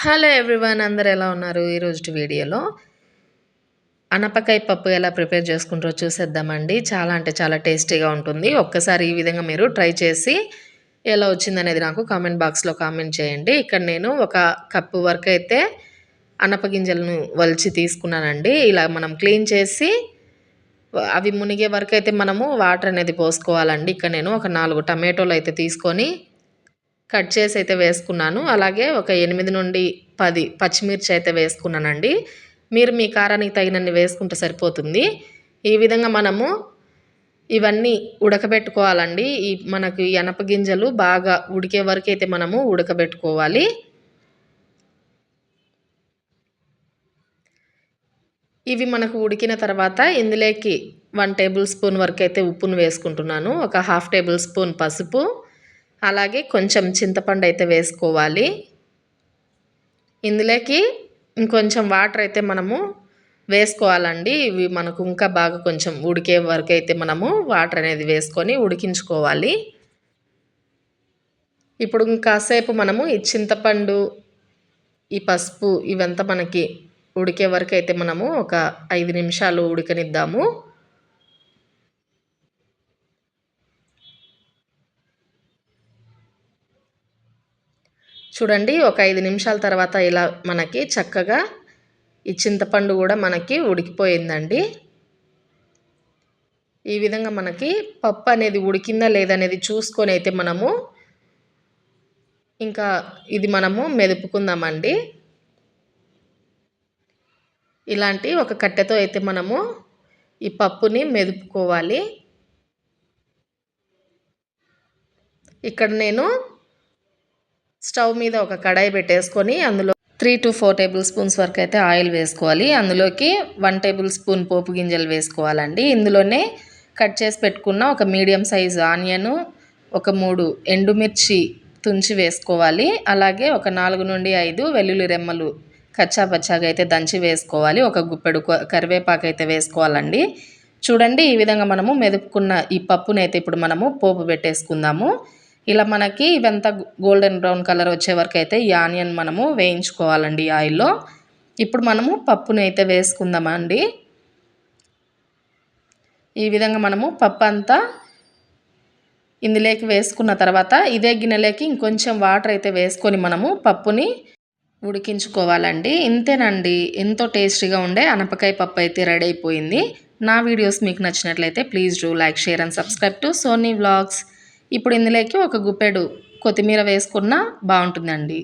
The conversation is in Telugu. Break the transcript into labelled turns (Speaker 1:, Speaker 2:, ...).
Speaker 1: హలో ఎవ్రీవన్ అందరు ఎలా ఉన్నారు? ఈరోజు వీడియోలో అనపకాయ పప్పు ఎలా ప్రిపేర్ చేసుకుంటారో చూసేద్దామండి. చాలా అంటే చాలా టేస్టీగా ఉంటుంది. ఒక్కసారి ఈ విధంగా మీరు ట్రై చేసి ఎలా వచ్చిందనేది నాకు కామెంట్ బాక్స్లో కామెంట్ చేయండి. ఇక్కడ నేను ఒక కప్పు వరకు అయితే అనపగింజలను వలిచి తీసుకున్నానండి. ఇలా మనం క్లీన్ చేసి అవి మునిగే వరకు అయితే మనము వాటర్ అనేది పోసుకోవాలండి. ఇక్కడ నేను ఒక నాలుగు టమాటోలు అయితే తీసుకొని కట్ చేసి అయితే వేసుకున్నాను. అలాగే ఒక ఎనిమిది నుండి పది పచ్చిమిర్చి అయితే వేసుకున్నానండి. మీరు మీ కారానికి తగినన్ని వేసుకుంటే సరిపోతుంది. ఈ విధంగా మనము ఇవన్నీ ఉడకబెట్టుకోవాలండి. ఈ మనకు ఎనప గింజలు బాగా ఉడికే వరకు అయితే మనము ఉడకబెట్టుకోవాలి. ఇవి మనకు ఉడికిన తర్వాత ఇందులోకి వన్ టేబుల్ స్పూన్ వరకు అయితే ఉప్పును వేసుకుంటున్నాను. ఒక హాఫ్ టేబుల్ స్పూన్ పసుపు. అలాగే కొంచెం చింతపండు అయితే వేసుకోవాలి. ఇందులోకి ఇంకొంచెం వాటర్ అయితే మనము వేసుకోవాలండి. ఇవి మనకు ఇంకా బాగా కొంచెం ఉడికే వరకు అయితే మనము వాటర్ అనేది వేసుకొని ఉడికించుకోవాలి. ఇప్పుడు ఇంకాసేపు మనము ఈ చింతపండు ఈ పసుపు ఇవంతా మనకి ఉడికే వరకు అయితే మనము ఒక ఐదు నిమిషాలు ఉడకనిద్దాము. చూడండి ఒక ఐదు నిమిషాల తర్వాత ఇలా మనకి చక్కగా ఈ చింతపండు కూడా మనకి ఉడికిపోయిందండి. ఈ విధంగా మనకి పప్పు అనేది ఉడికిందా లేదనేది చూసుకొని అయితే మనము ఇంకా ఇది మనము మెదుపుకుందామండి. ఇలాంటి ఒక కట్టెతో అయితే మనము ఈ పప్పుని మెదుపుకోవాలి. ఇక్కడ నేను స్టవ్ మీద ఒక కడాయి పెట్టేసుకొని అందులో three to four tablespoons వరకు అయితే ఆయిల్ వేసుకోవాలి. అందులోకి వన్ టేబుల్ స్పూన్ పోపు గింజలు వేసుకోవాలండి. ఇందులోనే కట్ చేసి పెట్టుకున్న ఒక మీడియం సైజు ఆనియన్ ఒక మూడు ఎండుమిర్చి తుంచి వేసుకోవాలి. అలాగే ఒక నాలుగు నుండి ఐదు వెల్లుల్లి రెమ్మలు కచ్చా పచ్చాగా అయితే దంచి వేసుకోవాలి. ఒక గుప్పెడు కరివేపాకు అయితే వేసుకోవాలండి. చూడండి ఈ విధంగా మనము మెదుపుకున్న ఈ పప్పునైతే ఇప్పుడు మనము పోపు పెట్టేసుకుందాము. ఇలా మనకి ఇవంతా గోల్డెన్ బ్రౌన్ కలర్ వచ్చే వరకు అయితే ఈ ఆనియన్ మనము వేయించుకోవాలండి ఆయిల్లో. ఇప్పుడు మనము పప్పుని అయితే వేసుకుందామండి ఈ విధంగా మనము పప్పు అంతా ఇందులోకి వేసుకున్న తర్వాత ఇదే గిన్నెలోకి ఇంకొంచెం వాటర్ అయితే వేసుకొని మనము పప్పుని ఉడికించుకోవాలండి. ఇంతేనండి ఎంతో టేస్టీగా ఉండే అనపకాయ పప్పు అయితే రెడీ అయిపోయింది. నా వీడియోస్ మీకు నచ్చినట్లయితే please do like share and subscribe to Soni vlogs. ఇప్పుడు ఇందులోకి ఒక గుప్పెడు కొత్తిమీర వేసుకున్నా బాగుంటుందండి.